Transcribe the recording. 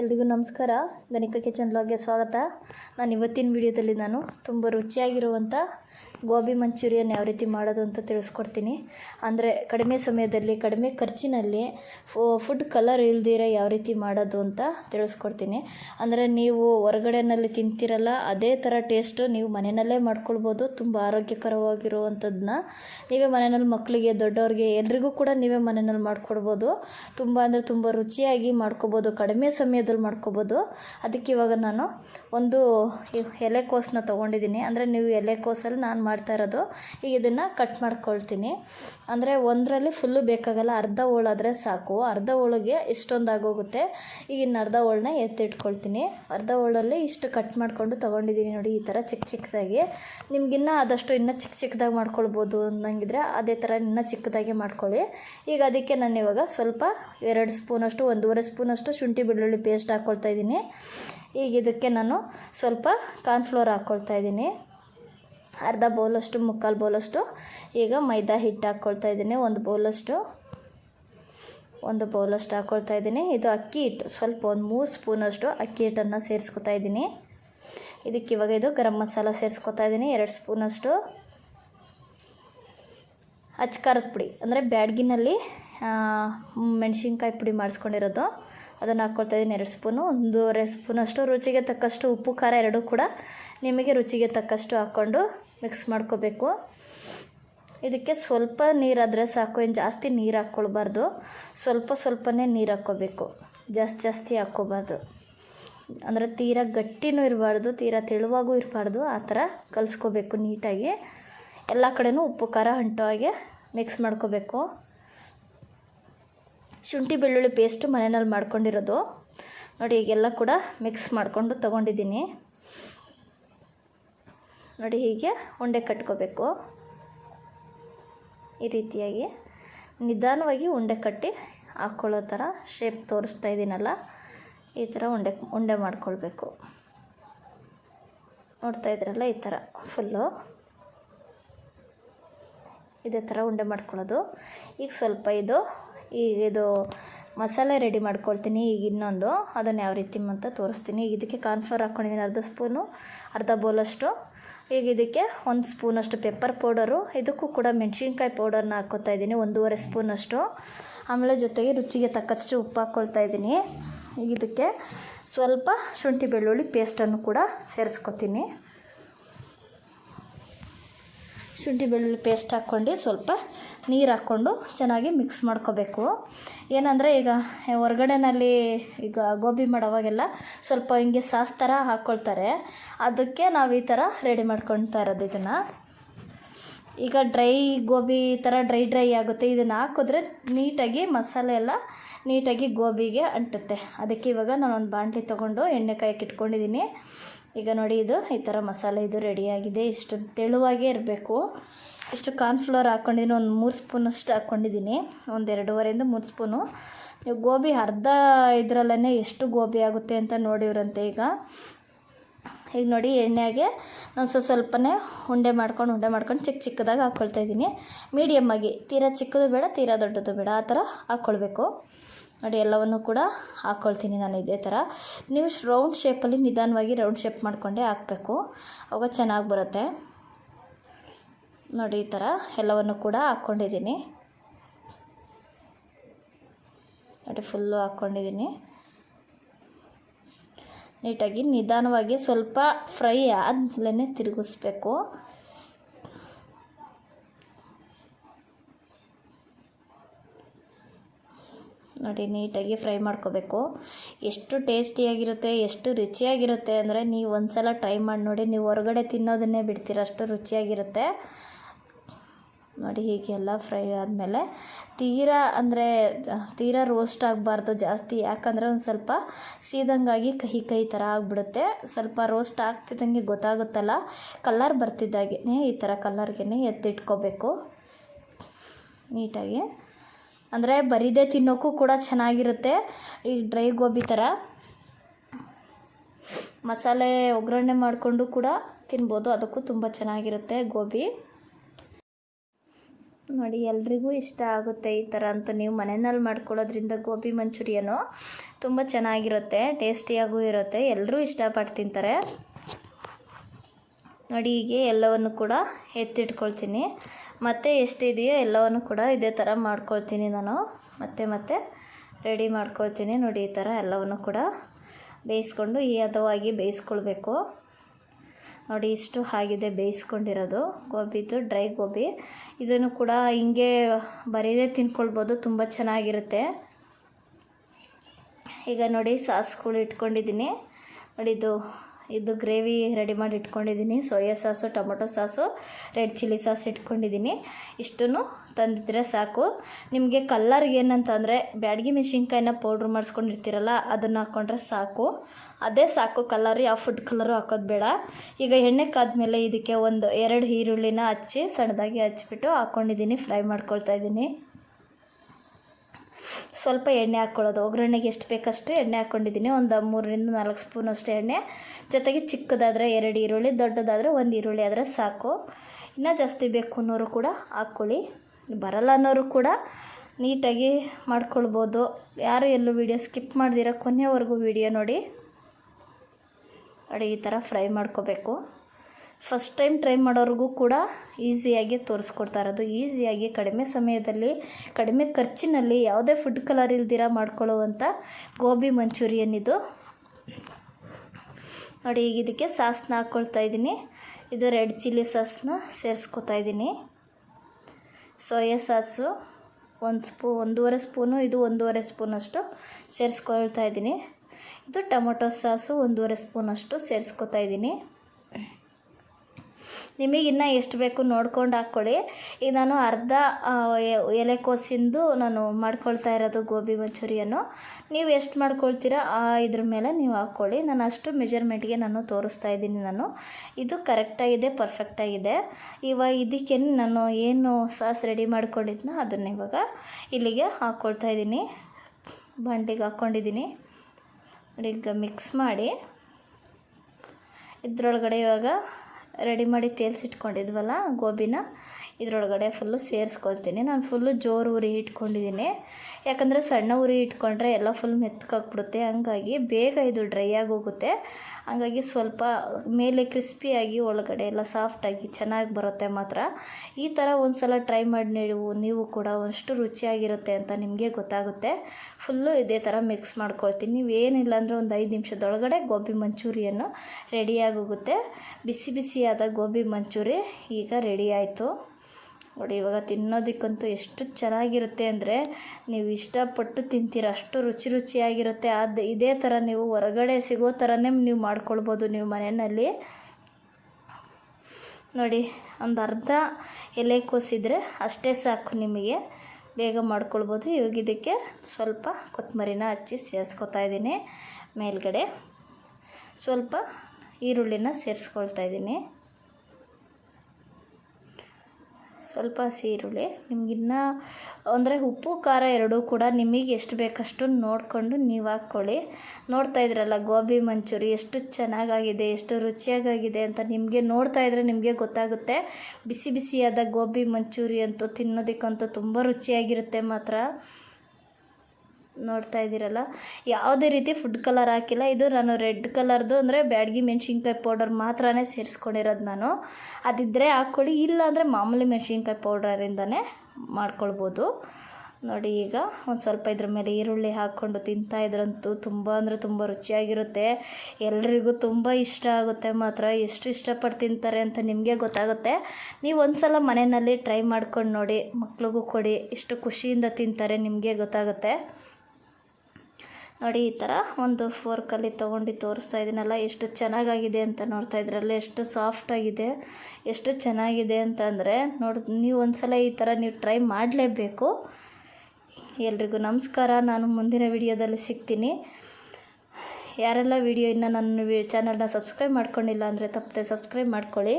ಎಲ್ರಿಗೂ ನಮಸ್ಕಾರ. ಗಣಿಕ ಕಿಚನ್ ಬ್ಲಾಗ್ಗೆ ಸ್ವಾಗತ. ನಾನು ಇವತ್ತಿನ ವಿಡಿಯೋದಲ್ಲಿ ನಾನು ತುಂಬ ರುಚಿಯಾಗಿರುವಂಥ ಗೋಬಿ ಮಂಚೂರಿಯನ್ ಯಾವ ರೀತಿ ಮಾಡೋದು ಅಂತ ತಿಳಿಸ್ಕೊಡ್ತೀನಿ. ಅಂದರೆ ಕಡಿಮೆ ಸಮಯದಲ್ಲಿ, ಕಡಿಮೆ ಖರ್ಚಿನಲ್ಲಿ ಫುಡ್ ಕಲರ್ ಇಲ್ದಿರ ಯಾವ ರೀತಿ ಮಾಡೋದು ಅಂತ ತಿಳಿಸ್ಕೊಡ್ತೀನಿ. ಅಂದರೆ ನೀವು ಹೊರಗಡೆನಲ್ಲಿ ತಿಂತಿರಲ್ಲ, ಅದೇ ಥರ ಟೇಸ್ಟು ನೀವು ಮನೆಯಲ್ಲೇ ಮಾಡ್ಕೊಳ್ಬೋದು, ತುಂಬ ಆರೋಗ್ಯಕರವಾಗಿರುವಂಥದ್ದನ್ನ ನೀವೇ ಮನೆಯಲ್ಲಿ ಮಕ್ಕಳಿಗೆ, ದೊಡ್ಡವ್ರಿಗೆ ಎಲ್ರಿಗೂ ಕೂಡ ನೀವೇ ಮನೆಯಲ್ಲಿ ಮಾಡ್ಕೊಡ್ಬೋದು. ತುಂಬ ಅಂದರೆ ತುಂಬ ರುಚಿಯಾಗಿ ಮಾಡ್ಕೊಬೋದು. ಕಡಿಮೆ ಸಮಯದಲ್ಲಿ ಮಾಡ್ಕೋಬೋದು. ಅದಕ್ಕೆ ಇವಾಗ ನಾನು ಒಂದು ಎಲೆಕೋಸನ್ನ ತೊಗೊಂಡಿದ್ದೀನಿ. ಅಂದರೆ ನೀವು ಎಲೆಕೋಸಲ್ಲಿ ನಾನು ಮಾಡ್ತಾ ಇರೋದು. ಈಗ ಇದನ್ನು ಕಟ್ ಮಾಡ್ಕೊಳ್ತೀನಿ. ಅಂದರೆ ಒಂದರಲ್ಲಿ ಫುಲ್ಲು ಬೇಕಾಗಲ್ಲ, ಅರ್ಧ ಹೋಳಾದರೆ ಸಾಕು. ಅರ್ಧ ಹೋಳಿಗೆ ಇಷ್ಟೊಂದು ಆಗೋಗುತ್ತೆ? ಈಗ ಇನ್ನು ಅರ್ಧ ಹೋಳನ್ನ ಎತ್ತಿಟ್ಕೊಳ್ತೀನಿ. ಅರ್ಧ ಹೋಳಲ್ಲಿ ಇಷ್ಟು ಕಟ್ ಮಾಡಿಕೊಂಡು ತೊಗೊಂಡಿದ್ದೀನಿ ನೋಡಿ, ಈ ಥರ ಚಿಕ್ಕ ಚಿಕ್ಕದಾಗಿ ನಿಮ್ಗಿನ್ನ ಆದಷ್ಟು ಇನ್ನೂ ಚಿಕ್ಕ ಚಿಕ್ಕದಾಗಿ ಮಾಡ್ಕೊಳ್ಬೋದು ಅನ್ನಂಗಿದ್ರೆ ಅದೇ ಥರ ಇನ್ನೂ ಚಿಕ್ಕದಾಗಿ ಮಾಡ್ಕೊಳ್ಳಿ. ಈಗ ಅದಕ್ಕೆ ನಾನು ಇವಾಗ ಸ್ವಲ್ಪ ಎರಡು ಸ್ಪೂನಷ್ಟು, ಒಂದೂವರೆ ಸ್ಪೂನಷ್ಟು ಶುಂಠಿ ಬೆಳ್ಳುಳ್ಳಿ ಪೇಸ್ಟ್ ಹಾಕ್ಕೊಳ್ತಾ ಇದ್ದೀನಿ. ಈಗ ಇದಕ್ಕೆ ನಾನು ಸ್ವಲ್ಪ ಕಾರ್ನ್ಫ್ಲೋರ್ ಹಾಕ್ಕೊಳ್ತಾ ಇದ್ದೀನಿ. ಅರ್ಧ ಬೌಲಷ್ಟು, ಮುಕ್ಕಾಲು ಬೌಲಷ್ಟು. ಈಗ ಮೈದಾ ಹಿಟ್ಟು ಹಾಕ್ಕೊಳ್ತಾ ಇದ್ದೀನಿ. ಒಂದು ಬೌಲಷ್ಟು ಒಂದು ಬೌಲಷ್ಟು ಹಾಕ್ಕೊಳ್ತಾ ಇದ್ದೀನಿ. ಇದು ಅಕ್ಕಿ ಹಿಟ್ಟು, ಸ್ವಲ್ಪ ಒಂದು ಮೂರು ಸ್ಪೂನಷ್ಟು ಅಕ್ಕಿ ಹಿಟ್ಟನ್ನು ಸೇರಿಸ್ಕೊತಾ ಇದ್ದೀನಿ. ಇದಕ್ಕೆ ಇವಾಗ ಇದು ಗರಂ ಮಸಾಲ ಸೇರಿಸ್ಕೊತಾ ಇದ್ದೀನಿ. ಎರಡು ಸ್ಪೂನಷ್ಟು ಅಚ್ಚ ಖಾರದ ಪುಡಿ. ಅಂದರೆ ಬ್ಯಾಡ್ಗಿನಲ್ಲಿ ಮೆಣಸಿನ್ಕಾಯಿ ಪುಡಿ ಮಾಡಿಸ್ಕೊಂಡಿರೋದು. ಅದನ್ನು ಹಾಕ್ಕೊಳ್ತಾ ಇದ್ದೀನಿ ಎರಡು ಸ್ಪೂನು. ಒಂದೂವರೆ ಸ್ಪೂನಷ್ಟು ರುಚಿಗೆ ತಕ್ಕಷ್ಟು ಉಪ್ಪು, ಖಾರ ಎರಡೂ ಕೂಡ ನಿಮಗೆ ರುಚಿಗೆ ತಕ್ಕಷ್ಟು ಹಾಕ್ಕೊಂಡು ಮಿಕ್ಸ್ ಮಾಡ್ಕೋಬೇಕು. ಇದಕ್ಕೆ ಸ್ವಲ್ಪ ನೀರಾದರೆ ಸಾಕು. ಏನು ಜಾಸ್ತಿ ನೀರು ಹಾಕ್ಕೊಳ್ಬಾರ್ದು ಸ್ವಲ್ಪ ಸ್ವಲ್ಪನೇ ನೀರು ಹಾಕ್ಕೋಬೇಕು. ಜಾಸ್ತಿ ಜಾಸ್ತಿ ಹಾಕ್ಕೋಬಾರ್ದು. ಅಂದರೆ ತೀರಾ ಗಟ್ಟಿನೂ ಇರಬಾರ್ದು, ತೀರಾ ತೆಳುವಾಗೂ ಇರಬಾರ್ದು. ಆ ಥರ ಕಲಿಸ್ಕೋಬೇಕು ನೀಟಾಗಿ. ಎಲ್ಲ ಕಡೆನೂ ಉಪ್ಪು, ಖಾರ ಅಂಟೋ ಹಾಗೆ ಮಿಕ್ಸ್ ಮಾಡ್ಕೋಬೇಕು. ಶುಂಠಿ ಬೆಳ್ಳುಳ್ಳಿ ಪೇಸ್ಟು ಮನೆಯಲ್ಲಿ ಮಾಡ್ಕೊಂಡಿರೋದು. ನೋಡಿ, ಈಗೆಲ್ಲ ಕೂಡ ಮಿಕ್ಸ್ ಮಾಡಿಕೊಂಡು ತೊಗೊಂಡಿದ್ದೀನಿ. ನೋಡಿ, ಹೀಗೆ ಉಂಡೆ ಕಟ್ಕೋಬೇಕು. ಈ ರೀತಿಯಾಗಿ ನಿಧಾನವಾಗಿ ಉಂಡೆ ಕಟ್ಟಿ ಹಾಕ್ಕೊಳ್ಳೋ ಥರ ಶೇಪ್ ತೋರಿಸ್ತಾ ಇದ್ದೀನಲ್ಲ ಈ ಥರ ಉಂಡೆ ಉಂಡೆ ಮಾಡ್ಕೊಳ್ಬೇಕು. ನೋಡ್ತಾ ಇದ್ರಲ್ಲ ಈ ಥರ ಫುಲ್ಲು ಇದೇ ಥರ ಉಂಡೆ ಮಾಡ್ಕೊಳ್ಳೋದು. ಈಗ ಸ್ವಲ್ಪ ಇದು ಈಗ ಇದು ಮಸಾಲೆ ರೆಡಿ ಮಾಡ್ಕೊಳ್ತೀನಿ. ಈಗ ಇನ್ನೊಂದು. ಅದನ್ನು ಯಾವ ರೀತಿ ಅಂತ ತೋರಿಸ್ತೀನಿ. ಈಗ ಇದಕ್ಕೆ ಕಾರ್ನ್ಫ್ಲವರ್ ಹಾಕ್ಕೊಂಡಿದ್ದೀನಿ ಅರ್ಧ ಸ್ಪೂನು, ಅರ್ಧ ಬೌಲಷ್ಟು. ಈಗ ಇದಕ್ಕೆ ಒಂದು ಸ್ಪೂನಷ್ಟು ಪೆಪ್ಪರ್ ಪೌಡರು. ಇದಕ್ಕೂ ಕೂಡ ಮೆಣಸಿನ್ಕಾಯಿ ಪೌಡರ್ನ ಹಾಕ್ಕೊತಾ ಇದ್ದೀನಿ. ಒಂದೂವರೆ ಸ್ಪೂನಷ್ಟು. ಆಮೇಲೆ ಜೊತೆಗೆ ರುಚಿಗೆ ತಕ್ಕಷ್ಟು ಉಪ್ಪು ಹಾಕ್ಕೊಳ್ತಾ ಇದ್ದೀನಿ. ಈಗ ಇದಕ್ಕೆ ಸ್ವಲ್ಪ ಶುಂಠಿ ಬೆಳ್ಳುಳ್ಳಿ ಪೇಸ್ಟನ್ನು ಕೂಡ ಸೇರಿಸ್ಕೊತೀನಿ. ಶುಂಠಿ ಬೆಳ್ಳುಳ್ಳಿ ಪೇಸ್ಟ್ ಹಾಕ್ಕೊಂಡು ಸ್ವಲ್ಪ ನೀರು ಹಾಕ್ಕೊಂಡು ಚೆನ್ನಾಗಿ ಮಿಕ್ಸ್ ಮಾಡ್ಕೋಬೇಕು. ಏನಂದರೆ ಈಗ ಹೊರ್ಗಡೆನಲ್ಲಿ ಈಗ ಗೋಬಿ ಮಾಡೋವಾಗೆಲ್ಲ ಸ್ವಲ್ಪ ಹಿಂಗೆ ಸಾಸ್ ಥರ ಹಾಕ್ಕೊಳ್ತಾರೆ ಅದಕ್ಕೆ ನಾವು ಈ ಥರ ರೆಡಿ ಮಾಡ್ಕೊಳ್ತಾ ಇರೋದು ಇದನ್ನು. ಈಗ ಡ್ರೈ ಗೋಬಿ ಥರ ಡ್ರೈ ಡ್ರೈ ಆಗುತ್ತೆ. ಇದನ್ನು ಹಾಕಿದ್ರೆ ನೀಟಾಗಿ ಮಸಾಲೆ ಎಲ್ಲ ನೀಟಾಗಿ ಗೋಬಿಗೆ ಅಂಟುತ್ತೆ. ಅದಕ್ಕೆ ಇವಾಗ ನಾನು ಒಂದು ಬಾಣಲಿ ತೊಗೊಂಡು ಎಣ್ಣೆ ಕಾಯಕ್ಕೆ ಇಟ್ಕೊಂಡಿದ್ದೀನಿ ಈಗ ನೋಡಿ ಇದು ಈ ಥರ ಮಸಾಲೆ ಇದು ರೆಡಿಯಾಗಿದೆ ಇಷ್ಟು ತೆಳುವಾಗೇ ಇರಬೇಕು. ಇಷ್ಟು ಕಾರ್ನ್ಫ್ಲವರ್ ಹಾಕ್ಕೊಂಡಿದ್ದೀನಿ ಒಂದು ಮೂರು ಸ್ಪೂನಷ್ಟು ಹಾಕ್ಕೊಂಡಿದ್ದೀನಿ ಒಂದು ಎರಡೂವರೆಯಿಂದ ಮೂರು ಸ್ಪೂನು. ನೀವು ಗೋಬಿ ಅರ್ಧ ಇದರಲ್ಲೇ ಎಷ್ಟು ಗೋಬಿ ಆಗುತ್ತೆ ಅಂತ ನೋಡಿವ್ರಂತೆ ಈಗ. ಈಗ ನೋಡಿ ಎಣ್ಣೆಗೆ ನಾನು ಸ್ವಲ್ಪ ಸ್ವಲ್ಪನೇ ಉಂಡೆ ಮಾಡ್ಕೊಂಡು ಉಂಡೆ ಮಾಡ್ಕೊಂಡು ಚಿಕ್ಕ ಚಿಕ್ಕದಾಗಿ ಹಾಕ್ಕೊಳ್ತಾ ಇದ್ದೀನಿ. ಮೀಡಿಯಮ್ಮಾಗಿ ತೀರಾ ಚಿಕ್ಕದು ಬೇಡ, ತೀರಾ ದೊಡ್ಡದು ಬೇಡ, ಆ ಥರ ಹಾಕ್ಕೊಳ್ಬೇಕು ನೋಡಿ, ಎಲ್ಲವನ್ನು ಕೂಡ ಹಾಕ್ಕೊಳ್ತೀನಿ ನಾನು ಇದೇ ಥರ. ನೀವು ರೌಂಡ್ ಶೇಪಲ್ಲಿ ನಿಧಾನವಾಗಿ ರೌಂಡ್ ಶೇಪ್ ಮಾಡಿಕೊಂಡೇ ಹಾಕಬೇಕು. ಅವಾಗ ಚೆನ್ನಾಗಿ ಬರುತ್ತೆ. ನೋಡಿ, ಈ ಥರ ಎಲ್ಲವನ್ನು ಕೂಡ ಹಾಕ್ಕೊಂಡಿದ್ದೀನಿ ನೋಡಿ ಫುಲ್ಲು ಹಾಕ್ಕೊಂಡಿದ್ದೀನಿ ನೀಟಾಗಿ ನಿಧಾನವಾಗಿ ಸ್ವಲ್ಪ ಫ್ರೈ ಆದಮೇಲೆ ತಿರುಗಿಸ್ಬೇಕು. ನೋಡಿ, ನೀಟಾಗಿ ಫ್ರೈ ಮಾಡ್ಕೋಬೇಕು. ಎಷ್ಟು ಟೇಸ್ಟಿಯಾಗಿರುತ್ತೆ, ಎಷ್ಟು ರುಚಿಯಾಗಿರುತ್ತೆ ಅಂದರೆ ನೀವು ಒಂದು ಸಲ ಟ್ರೈ ಮಾಡಿ ನೋಡಿ, ನೀವು ಹೊರಗಡೆ ತಿನ್ನೋದನ್ನೇ ಬಿಡ್ತೀರ, ಅಷ್ಟು ರುಚಿಯಾಗಿರುತ್ತೆ. ನೋಡಿ ಹೀಗೆಲ್ಲ ಫ್ರೈ ಆದಮೇಲೆ ತೀರಾ ಅಂದರೆ ತೀರಾ ರೋಸ್ಟ್ ಆಗಬಾರ್ದು ಜಾಸ್ತಿ. ಯಾಕಂದರೆ ಒಂದು ಸ್ವಲ್ಪ ಸೀದಂಗಾಗಿ ಕಹಿ ಕಹಿ ಥರ ಆಗಿಬಿಡುತ್ತೆ. ಸ್ವಲ್ಪ ರೋಸ್ಟ್ ಆಗ್ತಿದ್ದಂಗೆ ಗೊತ್ತಾಗುತ್ತಲ್ಲ ಕಲ್ಲರ್ ಬರ್ತಿದ್ದಾಗೆ ಈ ಥರ ಕಲ್ಲರ್ಗೆ ಎತ್ತಿಟ್ಕೋಬೇಕು. ನೀಟಾಗಿ. ಅಂದರೆ ಬರಿದೇ ತಿನ್ನೋಕ್ಕೂ ಕೂಡ ಚೆನ್ನಾಗಿರುತ್ತೆ ಈ ಡ್ರೈ ಗೋಬಿ ಥರ ಮಸಾಲೆ ಒಗ್ಗರಣೆ ಮಾಡಿಕೊಂಡು ಕೂಡ ತಿನ್ಬೋದು. ಅದಕ್ಕೂ ತುಂಬ ಚೆನ್ನಾಗಿರುತ್ತೆ ಗೋಬಿ. ನೋಡಿ, ಎಲ್ರಿಗೂ ಇಷ್ಟ ಆಗುತ್ತೆ ಈ ಥರ ಅಂತೂ ನೀವು ಮನೆಯಲ್ಲಿ ಮಾಡ್ಕೊಳ್ಳೋದ್ರಿಂದ ಗೋಬಿ ಮಂಚೂರಿಯನು ತುಂಬ ಚೆನ್ನಾಗಿರುತ್ತೆ, ಟೇಸ್ಟಿಯಾಗೂ ಇರುತ್ತೆ ಎಲ್ಲರೂ ಇಷ್ಟಪಟ್ಟು ತಿಂತಾರೆ. ನೋಡಿ, ಹೀಗೆ ಎಲ್ಲವನ್ನು ಕೂಡ ಎತ್ತಿಟ್ಕೊಳ್ತೀನಿ. ಮತ್ತು ಎಷ್ಟಿದೆಯೋ ಎಲ್ಲವನ್ನು ಕೂಡ ಇದೇ ಥರ ಮಾಡ್ಕೊಳ್ತೀನಿ ನಾನು. ಮತ್ತೆ ಮತ್ತೆ ರೆಡಿ ಮಾಡ್ಕೊಳ್ತೀನಿ ನೋಡಿ, ಈ ಥರ ಎಲ್ಲವನ್ನು ಕೂಡ ಬೇಯಿಸ್ಕೊಂಡು ಈ ಹದವಾಗಿ ಬೇಯಿಸ್ಕೊಳ್ಬೇಕು. ನೋಡಿ ಇಷ್ಟು ಆಗಿದೆ ಬೇಯಿಸ್ಕೊಂಡಿರೋದು. ಗೋಬಿದು ಡ್ರೈ ಗೋಬಿ. ಇದನ್ನು ಕೂಡ ಹಿಂಗೆ ಬರೀದೇ ತಿನ್ಕೊಳ್ಬೋದು, ತುಂಬ ಚೆನ್ನಾಗಿರುತ್ತೆ. ಈಗ ನೋಡಿ ಸಾಸ್ಗಳು ಇಟ್ಕೊಂಡಿದ್ದೀನಿ. ನೋಡಿ ಇದು ಇದು ಗ್ರೇವಿ ರೆಡಿ ಮಾಡಿ ಇಟ್ಕೊಂಡಿದ್ದೀನಿ. Soya sauce, tomato sauce, red chilli sauce ಇಟ್ಕೊಂಡಿದ್ದೀನಿ. ಇಷ್ಟನ್ನು ತಂದಿದ್ರೆ ಸಾಕು. ನಿಮಗೆ ಕಲ್ಲರ್ಗೆ ಏನಂತಂದರೆ ಬ್ಯಾಡಗಿ ಮೆಣಸಿನ್ಕಾಯಿನ ಪೌಡ್ರ್ ಮಾಡಿಸ್ಕೊಂಡಿರ್ತೀರಲ್ಲ, ಅದನ್ನು ಹಾಕ್ಕೊಂಡ್ರೆ ಸಾಕು. ಅದೇ ಸಾಕು ಕಲರ್ ಯಾವ ಫುಡ್ ಕಲರು ಹಾಕೋದು ಬೇಡ. ಈಗ ಎಣ್ಣೆ ಕಾದ್ಮೇಲೆ ಇದಕ್ಕೆ ಒಂದು ಎರಡು ಈರುಳ್ಳಿನ ಹಚ್ಚಿ ಸಣ್ಣದಾಗಿ ಹಚ್ಬಿಟ್ಟು ಹಾಕ್ಕೊಂಡಿದ್ದೀನಿ ಫ್ರೈ ಮಾಡ್ಕೊಳ್ತಾ ಇದ್ದೀನಿ. ಸ್ವಲ್ಪ ಎಣ್ಣೆ ಹಾಕ್ಕೊಳ್ಳೋದು ಒಗ್ಗರಣೆಗೆ ಎಷ್ಟು ಬೇಕಷ್ಟು ಎಣ್ಣೆ ಹಾಕ್ಕೊಂಡಿದ್ದೀನಿ ಒಂದು ಮೂರರಿಂದ ನಾಲ್ಕು ಸ್ಪೂನ್ ಅಷ್ಟು ಎಣ್ಣೆ. ಜೊತೆಗೆ ಚಿಕ್ಕದಾದರೆ ಎರಡು ಈರುಳ್ಳಿ, ದೊಡ್ಡದಾದರೆ ಒಂದು ಈರುಳ್ಳಿ ಆದರೆ ಸಾಕು. ಇನ್ನೂ ಜಾಸ್ತಿ ಬೇಕು ಅನ್ನೋರು ಕೂಡ ಹಾಕ್ಕೊಳ್ಳಿ ಬರಲ್ಲ ಅನ್ನೋರು ಕೂಡ ನೀಟಾಗಿ ಮಾಡ್ಕೊಳ್ಬೋದು. ಯಾರು ಎಲ್ಲೂ ವೀಡಿಯೋ ಸ್ಕಿಪ್ ಮಾಡ್ದಿರ ಕೊನೆಯವರೆಗೂ ವೀಡಿಯೋ ನೋಡಿ. ನೋಡಿ ಈ ಥರ ಫ್ರೈ ಮಾಡ್ಕೋಬೇಕು. ಫಸ್ಟ್ ಟೈಮ್ ಟ್ರೈ ಮಾಡೋರಿಗೂ ಕೂಡ ಈಸಿಯಾಗಿ ತೋರಿಸ್ಕೊಡ್ತಾ ಇರೋದು. ಈಸಿಯಾಗಿ ಕಡಿಮೆ ಸಮಯದಲ್ಲಿ, ಕಡಿಮೆ ಖರ್ಚಿನಲ್ಲಿ ಯಾವುದೇ ಫುಡ್ ಕಲರ್ ಇಲ್ದಿರ ಮಾಡ್ಕೊಳ್ಳುವಂಥ ಗೋಬಿ ಮಂಚೂರಿಯನ್ ಇದು. ನೋಡಿ, ಈಗ ಇದಕ್ಕೆ ಸಾಸ್ನ ಹಾಕ್ಕೊಳ್ತಾ ಇದ್ದೀನಿ. ಇದು ರೆಡ್ ಚಿಲ್ಲಿ ಸಾಸ್ನ ಸೇರಿಸ್ಕೊತಾ ಇದ್ದೀನಿ. ಸೋಯಾ ಸಾಸು ಒಂದು ಸ್ಪೂ, ಒಂದೂವರೆ ಸ್ಪೂನು, ಇದು ಒಂದೂವರೆ ಸ್ಪೂನಷ್ಟು ಸೇರಿಸ್ಕೊಳ್ತಾ ಇದ್ದೀನಿ. ಇದು ಟೊಮೊಟೊ ಸಾಸು ಒಂದೂವರೆ ಸ್ಪೂನಷ್ಟು ಸೇರಿಸ್ಕೊತಾ ಇದ್ದೀನಿ. ನಿಮಗೆ ಇನ್ನೂ ಎಷ್ಟು ಬೇಕು ನೋಡ್ಕೊಂಡು ಹಾಕ್ಕೊಳ್ಳಿ ಈಗ ನಾನು ಅರ್ಧ ಎಲೆಕೋಸಿಂದು ನಾನು ಮಾಡ್ಕೊಳ್ತಾ ಇರೋದು ಗೋಬಿ ಮಂಚೂರಿಯನ್ನು. ನೀವು ಎಷ್ಟು ಮಾಡ್ಕೊಳ್ತೀರಾ ಇದ್ರ ಮೇಲೆ ನೀವು ಹಾಕ್ಕೊಳ್ಳಿ ನಾನು ಅಷ್ಟು ಮೆಜರ್ಮೆಂಟ್ಗೆ ನಾನು ತೋರಿಸ್ತಾ ಇದ್ದೀನಿ ನಾನು. ಇದು ಕರೆಕ್ಟಾಗಿದೆ ಪರ್ಫೆಕ್ಟಾಗಿದೆ ಇವಾಗ ಇದಕ್ಕೆ ನಾನು ಏನು ಸಾಸ್ ರೆಡಿ ಮಾಡ್ಕೊಂಡಿದ್ನೋ, ಅದನ್ನ ಇವಾಗ ಇಲ್ಲಿಗೆ ಹಾಕ್ಕೊಳ್ತಾ ಇದ್ದೀನಿ. ಬಂಡಿಗೆ ಹಾಕ್ಕೊಂಡಿದ್ದೀನಿ ಈಗ ಮಿಕ್ಸ್ ಮಾಡಿ. ಇದರೊಳಗಡೆ ಇವಾಗ ರೆಡಿ ಮಾಡಿ ತೇಲ್ಸಿಟ್ಕೊಂಡಿದ್ವಲ್ಲ ಗೋಬಿನ. ಇದ್ರೊಳಗಡೆ ಫುಲ್ಲು ಸೇರಿಸ್ಕೊಳ್ತೀನಿ. ನಾನು ಫುಲ್ಲು ಜೋರು ಉರಿ ಇಟ್ಕೊಂಡಿದ್ದೀನಿ ಯಾಕಂದರೆ ಸಣ್ಣ ಉರಿ ಇಟ್ಕೊಂಡ್ರೆ ಎಲ್ಲ ಫುಲ್ ಮೆತ್ತಗಾಗ್ಬಿಡುತ್ತೆ ಹಂಗಾಗಿ ಬೇಗ ಇದು ಡ್ರೈ ಆಗೋಗುತ್ತೆ ಹಂಗಾಗಿ ಸ್ವಲ್ಪ ಮೇಲೆ ಕ್ರಿಸ್ಪಿಯಾಗಿ ಒಳಗಡೆ ಎಲ್ಲ ಸಾಫ್ಟಾಗಿ ಚೆನ್ನಾಗಿ ಬರುತ್ತೆ ಮಾತ್ರ. ಈ ಥರ ಒಂದು ಸಲ ಟ್ರೈ ಮಾಡಿ ನೀವು ನೀವು ಕೂಡ ಒಂದಷ್ಟು ರುಚಿಯಾಗಿರುತ್ತೆ ಅಂತ ನಿಮಗೆ ಗೊತ್ತಾಗುತ್ತೆ. ಫುಲ್ಲು ಇದೇ ಥರ ಮಿಕ್ಸ್ ಮಾಡ್ಕೊಳ್ತೀನಿ. ನೀವು ಏನಿಲ್ಲ ಅಂದರೆ ಒಂದು ಐದು ನಿಮಿಷದೊಳಗಡೆ ಗೋಬಿ ಮಂಚೂರಿಯನ್ನು ರೆಡಿಯಾಗೋಗುತ್ತೆ ಬಿಸಿ ಬಿಸಿಯಾದ ಗೋಬಿ ಮಂಚೂರಿ ಈಗ ರೆಡಿ ಆಯಿತು. ನೋಡಿ, ಇವಾಗ ತಿನ್ನೋದಕ್ಕಂತೂ ಎಷ್ಟು ಚೆನ್ನಾಗಿರುತ್ತೆ ಅಂದರೆ ನೀವು ಇಷ್ಟಪಟ್ಟು ತಿಂತೀರ, ಅಷ್ಟು ರುಚಿ ರುಚಿಯಾಗಿರುತ್ತೆ. ಅದು ಇದೇ ಥರ ನೀವು ಹೊರಗಡೆ ಸಿಗೋ ಥರನೇ ನೀವು ಮಾಡ್ಕೊಳ್ಬೋದು ನೀವು ಮನೆಯಲ್ಲಿ. ನೋಡಿ, ಒಂದು ಅರ್ಧ ಎಲೆ ಕೋಸಿದ್ರೆ ಅಷ್ಟೇ ಸಾಕು ನಿಮಗೆ. ಬೇಗ ಮಾಡ್ಕೊಳ್ಬೋದು. ಇವಾಗ ಇದಕ್ಕೆ ಸ್ವಲ್ಪ ಕೊತ್ತಂಬರಿನ ಹಚ್ಚಿ ಸೇರಿಸ್ಕೊತಾ ಇದ್ದೀನಿ ಮೇಲ್ಗಡೆ. ಸ್ವಲ್ಪ ಈರುಳ್ಳಿನ ಸೇರಿಸ್ಕೊಳ್ತಾ ಇದ್ದೀನಿ. ಸ್ವಲ್ಪ ಈರುಳ್ಳಿ ನಿಮಗಿನ್ನ ಅಂದರೆ ಉಪ್ಪು, ಖಾರ ಎರಡೂ ಕೂಡ ನಿಮಗೆ ಎಷ್ಟು ಬೇಕಷ್ಟು ನೋಡಿಕೊಂಡು ನೀವು ಹಾಕ್ಕೊಳ್ಳಿ. ನೋಡ್ತಾ ಇದ್ರಲ್ಲ, ಗೋಬಿ ಮಂಚೂರಿ ಎಷ್ಟು ಚೆನ್ನಾಗಾಗಿದೆ, ಎಷ್ಟು ರುಚಿಯಾಗಿದೆ ಅಂತ ನಿಮಗೆ ನೋಡ್ತಾ ಇದ್ರೆ ನಿಮಗೆ ಗೊತ್ತಾಗುತ್ತೆ. ಬಿಸಿ ಬಿಸಿಯಾದ ಗೋಬಿ ಮಂಚೂರಿ ಅಂತೂ ತಿನ್ನೋದಕ್ಕಂತೂ ತುಂಬ ರುಚಿಯಾಗಿರುತ್ತೆ ಮಾತ್ರ. ನೋಡ್ತಾ ಇದ್ದೀರಲ್ಲ? ಯಾವುದೇ ರೀತಿ ಫುಡ್ ಕಲರ್ ಹಾಕಿಲ್ಲ. ಇದು ನಾನು ರೆಡ್ ಕಲರ್ದು ಅಂದರೆ ಬ್ಯಾಡಗಿ ಮೆಣಸಿನ್ಕಾಯಿ ಪೌಡರ್ ಮಾತ್ರನೇ ಸೇರಿಸ್ಕೊಂಡಿರೋದು ನಾನು. ಅದಿದ್ದರೆ ಹಾಕ್ಕೊಳ್ಳಿ. ಇಲ್ಲ ಅಂದರೆ ಮಾಮೂಲಿ ಮೆಣಸಿನ್ಕಾಯಿ ಪೌಡರಿಂದನೇ ಮಾಡ್ಕೊಳ್ಬೋದು. ನೋಡಿ ಈಗ ಒಂದು ಸ್ವಲ್ಪ ಇದ್ರ ಮೇಲೆ ಈರುಳ್ಳಿ ಹಾಕ್ಕೊಂಡು ತಿಂತಾ ಇದ್ರಂತೂ ತುಂಬ ಅಂದರೆ ತುಂಬ ರುಚಿಯಾಗಿರುತ್ತೆ. ಎಲ್ರಿಗೂ ತುಂಬ ಇಷ್ಟ ಆಗುತ್ತೆ ಮಾತ್ರ. ಎಷ್ಟು ಇಷ್ಟಪಟ್ಟು ತಿಂತಾರೆ ಅಂತ ನಿಮಗೆ ಗೊತ್ತಾಗುತ್ತೆ. ನೀವು ಒಂದು ಸಲ ಮನೆಯಲ್ಲಿ ಟ್ರೈ ಮಾಡ್ಕೊಂಡು ನೋಡಿ. ಮಕ್ಳಿಗೂ ಕೊಡಿ. ಎಷ್ಟು ಖುಷಿಯಿಂದ ತಿಂತಾರೆ ನಿಮಗೆ ಗೊತ್ತಾಗುತ್ತೆ. ನೋಡಿ, ಈ ಥರ ಒಂದು ಫೋರ್ಕಲ್ಲಿ ತೊಗೊಂಡು ತೋರಿಸ್ತಾ ಇದ್ದೀನಲ್ಲ ಎಷ್ಟು ಚೆನ್ನಾಗಾಗಿದೆ ಅಂತ ನೋಡ್ತಾ ಇದ್ರಲ್ಲ ಎಷ್ಟು ಸಾಫ್ಟಾಗಿದೆ ಎಷ್ಟು ಚೆನ್ನಾಗಿದೆ ಅಂತಂದರೆ ನೋಡಿ, ನೀವು ಒಂದ್ಸಲ ಈ ಥರ ನೀವು ಟ್ರೈ ಮಾಡಲೇಬೇಕು. ಎಲ್ರಿಗೂ ನಮಸ್ಕಾರ, ನಾನು ಮುಂದಿನ ವಿಡಿಯೋದಲ್ಲಿ ಸಿಗ್ತೀನಿ. ಯಾರೆಲ್ಲ ವಿಡಿಯೋ ಇನ್ನು ನನ್ನ ಚಾನಲ್ನ ಸಬ್ಸ್ಕ್ರೈಬ್ ಮಾಡ್ಕೊಂಡಿಲ್ಲ ಅಂದರೆ ತಪ್ಪದೆ ಸಬ್ಸ್ಕ್ರೈಬ್ ಮಾಡ್ಕೊಳ್ಳಿ.